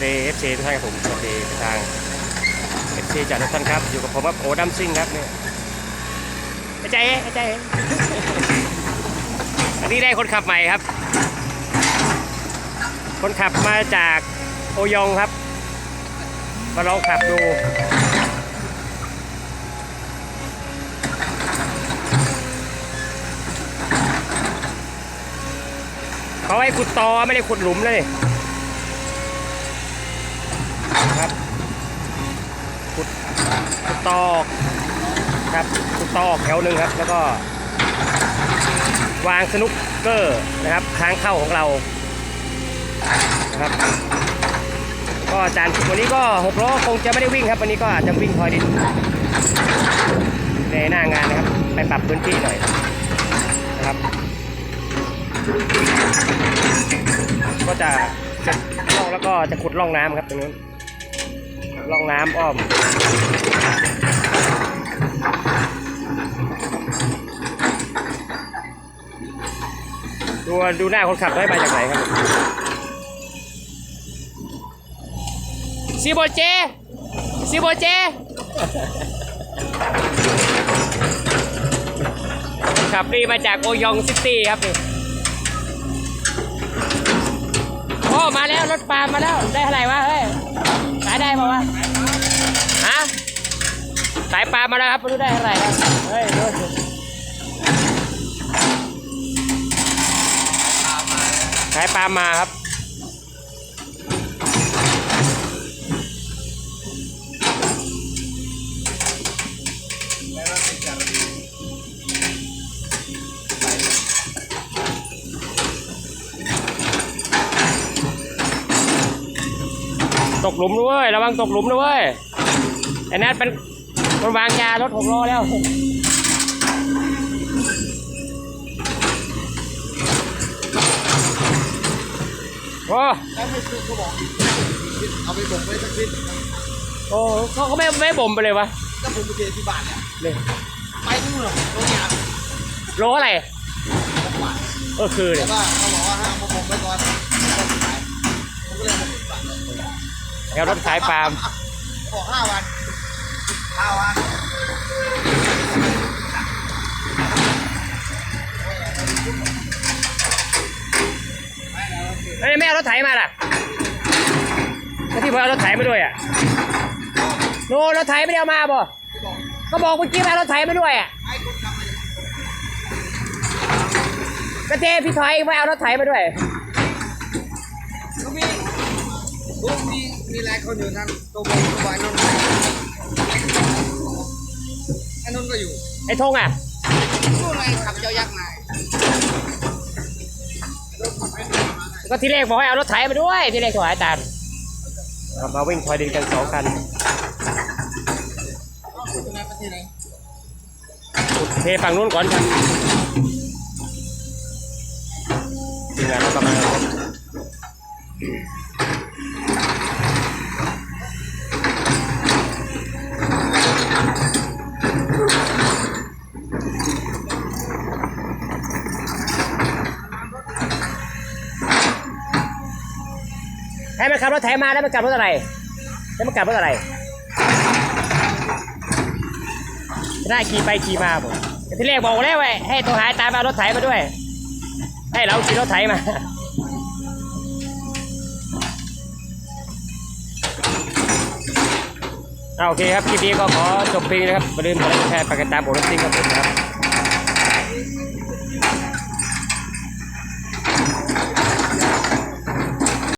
วัสดีเอฟซีทุกท่านครับผมสวัสดีทางเอฟซีจากทุกท่านครับอยู่กับผมครับโอดัมซิงครับเนี่ยอาจารย์เอ๊ะอาจารย์เอ๊ะอันนี้ได้คนขับใหม่ครับ คนขับมาจากโอยองครับ มาลองขับดูเขาให้ขุดตอไม่ได้ขุดหลุมเลย ครับขุดขุดตอกครับขุดตอกแถวหนึ่งครับ แล้วก็ วางสนุกเกอร์นะครับทางเข้าของเรานะครับก็อาจารย์วันนี้ก็หกล้อคงจะไม่ได้วิ่งครับวันนี้ก็อาจจะวิ่งพอยดินในหน้างานนะครับ ไปปรับพื้นที่หน่อยนะครับ ก็จะเสร็จร่องแล้วก็จะขุดร่องน้ำครับตรงนู้น ร่องน้ำอ้อม ดูดูหน้าคนขับได้มาจากไหนครับซีโบเจซีโบเจขับนี่มาจากโอยองซิตี้ครับนี่โอ้มาแล้ว รถปาล์มมาแล้ว ได้เท่าไหร่วะเฮ้ย ได้ป่าวะฮะสายปาล์มมาแล้วครับไม่รู้ได้เท่าไหร่ครับเฮ้ยดูสิสายปาล์มมาครับ ตกหลุมด้วยระวังตกหลุมด้วยไอ้นัทเป็นคนวางยารถหกล้อแล้วโอ้แล้วไม่ซื้อเขาบอกเอาไปบ่มไว้สักนิดโอ้เขาก็ไม่ไม่บ่มไปเลยวะถ้าผมไปเจอที่บ้านเนี่ยเนี่ยไปนู่นหรอกโรงงานโลอะไรจังหวัดก็คือแต่เนี่ยว่าเขาบอกว่าห้ามมาบ่มไว้ก่อน แถวรถขายปาล์มบอกห้าวันห้าวันเอ้ยไม่เอารถไถมาล่ะแล้วที่พอเอารถไถมาด้วยอะโนรถไถไม่ได้เอามาบ่ก็บอกเมื่อกี้มาเอารถไถมาด้วยอะไอ้คนขับมาก็เจพี่ถอยไม่เอารถไถมาด้วยก็มีลูกมี มีหลายคนอยู่ทั้งตัวบงตัววายนนท์ไอ้นนท์ก็อยู่ไอ้ธงอะนู่นไงขับเจ้ายักษ์มาก็ที่แรกบอกให้เอารถไถมาด้วยที่แรกโทรหาอาจารย์ครับมาวิ่งพลอยดินกันสองคันต้องพูดตรงนั้นไปที่ไหนเทฝั่งนู้นก่อนครับทีมงานเรากำลัง ให้มันขับรถไถมาแล้วมันกลับรถอะไรแล้วมันกลับรถอะไรได้ขี่ไปขี่มาผมที่แรกบอกแล้วไว้ให้ตัวหายตามมารถไถมาด้วย ให้เราขี่รถไถมาเอาโอเคครับคลิปนี้ก็ขอจบเพียงนะครับอย่าลืมกดไลค์กดแชร์ฝากติดตามโอรสซิงครับผมนะครับ